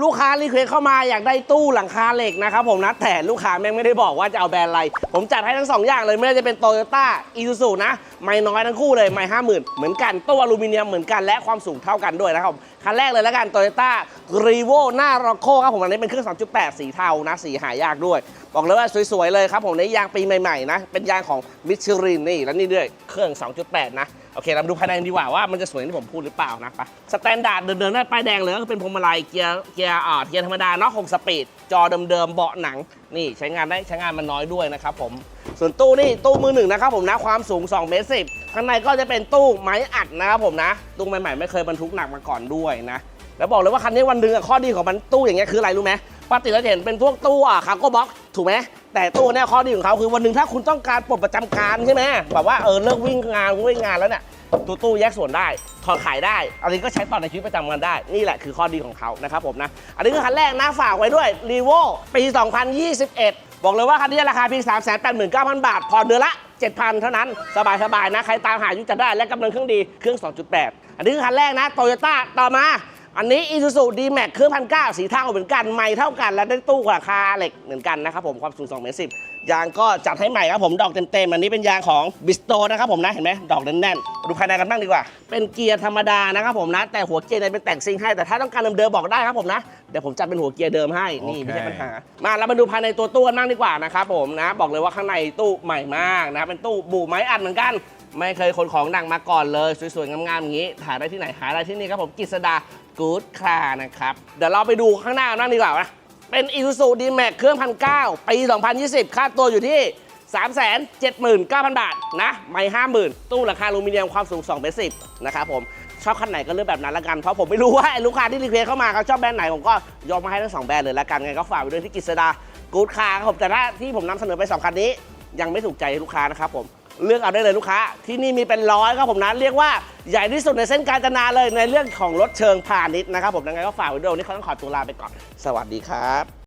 ลูกค้ารีเควสเข้ามาอยากได้ตู้หลังคาเหล็กนะครับผมนะแต่ลูกค้าแม่งไม่ได้บอกว่าจะเอาแบรนด์อะไร ผมจัดให้ทั้งสองอย่างเลยไม่ว่าจะเป็นโตโยต้าอีซูซูนะ ไม่น้อยทั้งคู่เลยไม่ห้าหมื่นเหมือนกันตู้อลูมิเนียมเหมือนกันและความสูงเท่ากันด้วยนะครับคันแรกเลยแล้วกันโตโยต้ารีโวหน้ารอโคครับผมอันนี้เป็นเครื่อง2.8สีเทานะสีหายากด้วย บอกเลยว่าสวยๆเลยครับผมในยางปีใหม่ๆนะเป็นยางของมิชลินนี่แล้วนี่ด้วยเครื่อง 2.8 นะโอเคเรามาดูภายในดีกว่าว่ามันจะสวยที่ผมพูดหรือเปล่านะไปสแตนดาร์ดเดิมๆได้ป้ายแดงเลยก็เป็นพวงมาลัยเกียร์เกียร์อ่าเกียร์ธรรมดาเนาะ6สปีด จอเดิมๆเบาะหนัง นี่ใช้งานได้ใช้งานมันน้อยด้วยนะครับผม ส่วนตู้นี่ตู้มือหนึ่งนะครับผมนะความสูง2เมตรสิข้างในก็จะเป็นตู้ไม้อัดนะครับผมนะ ตู้ใหม่ๆไม่เคยบรรทุกหนักมาก่อนด้วยนะ แล้วบอกเลยว่าคันนี้วันหนึ่งข้อดีของมันตู้อย่างเงี้ยคืออะไรรู้ไหมปกติเราจะเห็นเป็นพวกตู้อะคาร์โก้บ็อกถูกไหมแต่ตู้เนี่ยข้อดีของเขาคือวันหนึ่งถ้าคุณต้องการปลดประจำการใช่ไหมแบบว่าเออเลิกวิ่งงานวิ่งงานแล้วเนี่ย ตู้ตู้แยกส่วนได้ ถอดขายได้ อันนี้ก็ใช้ต่อในชีวิตประจำวันได้ นี่แหละคือข้อดีของเขานะครับผมนะ อันนี้คือคันแรกนะฝากไว้ด้วยรีโวปี 2021 บอกเลยว่าคันนี้ราคาเพียง 3 8 9 0 0 0 บาทผ่อนเดือนละ 7,000 เท่านั้น สบายๆนะ ใครตามหายุจะได้และกำลังเครื่องดีเครื่อง 2.8 อันนี้คือคันแรกนะโตโยต้าต่อมาอันนี้ Isuzu D-Max เครื่องพันเก้าสีเทาเหมือนกัน ไม่เท่ากัน และได้ตู้ราคาเหล็กเหมือนกันนะครับผมความสูง2เมตรสิยางก็จัดให้ใหม่ครับผมดอกเต็มๆ อันนี้เป็นยางของบิสโตนะครับผมนะ เห็นไหมดอกแน่นๆ ดูภายในกันบ้างดีกว่า เป็นเกียร์ธรรมดานะครับผมนะ แต่หัวเกียร์ในเป็นแต่งซิงให้ แต่ถ้าต้องการเดิมๆบอกได้ครับผมนะ เดี๋ยวผมจัดเป็นหัวเกียร์เดิมให้ นี่ไม่ใช่ปัญหา มาเรามาดูภายในตัวตู้กันบ้างดีกว่านะครับผมนะ บอกเลยว่าข้างในตู้ใหม่มากนะ เป็นตู้บูไม้อัดเหมือนกัน ไม่เคยขนของหนักมาก่อนเลย สวยๆ งามๆอย่างนี้ ถ่ายได้ที่ไหน หาได้ที่นี่ครับผม กิษดากู๊ดคานะครับ เดี๋ยวเราไปดูข้างหน้ากันบ้างดีกว่านะ เป็น Isuzu D-Max เครื่องพันเก้าปี 2020 ค่าตัวอยู่ที่ 379,000 บาทนะไม่50,000ตู้ราคาอลูมิเนียมความสูง2เมตร10นะครับผมชอบคันไหนก็เลือกแบบนั้นละกัน เพราะผมไม่รู้ว่าลูกค้าที่รีเควสเข้ามาเขาชอบแบรนด์ไหน ผมก็ยกมาให้ทั้งสองแบรนด์เลยละกันไงก็ฝากไว้ด้วยที่กิษดากู๊ดคาร์ครับผมแต่ถ้าที่ผมนำเสนอไปสองคันนี้ ยังไม่ถูกใจลูกค้านะครับผมเลือกเอาได้เลยลูกค้า ที่นี่มีเป็นร้อยครับผมนะเรียกว่าใหญ่ที่สุดในเส้นกาญจนาเลยในเรื่องของรถเชิงพาณิชย์นะครับผมยังไงก็ฝากไว้ด้วยวันนี้เขาต้องขอตัวลาไปก่อน สวัสดีครับ